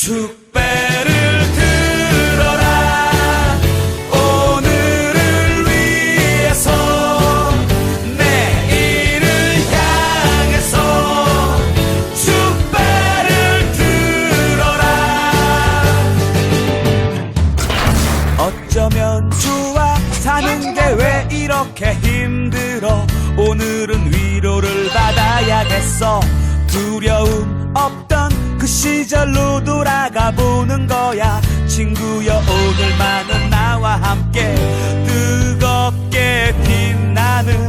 축배를 들어라. 오늘을 위해서 내일을 향해서 축배를 들어라. 어쩌면 좋아 사는 게 왜 이렇게 힘들어? 오늘은 위로를 받아야겠어. 두려움 없던 그 시절로 돌아가 보는 거야. 친구여 오늘만은 나와 함께 뜨겁게 빛나는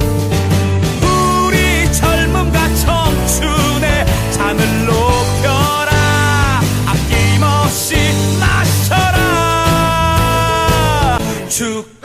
우리 젊음과 청춘의 잔을 높여라. 아낌없이 마셔라. 축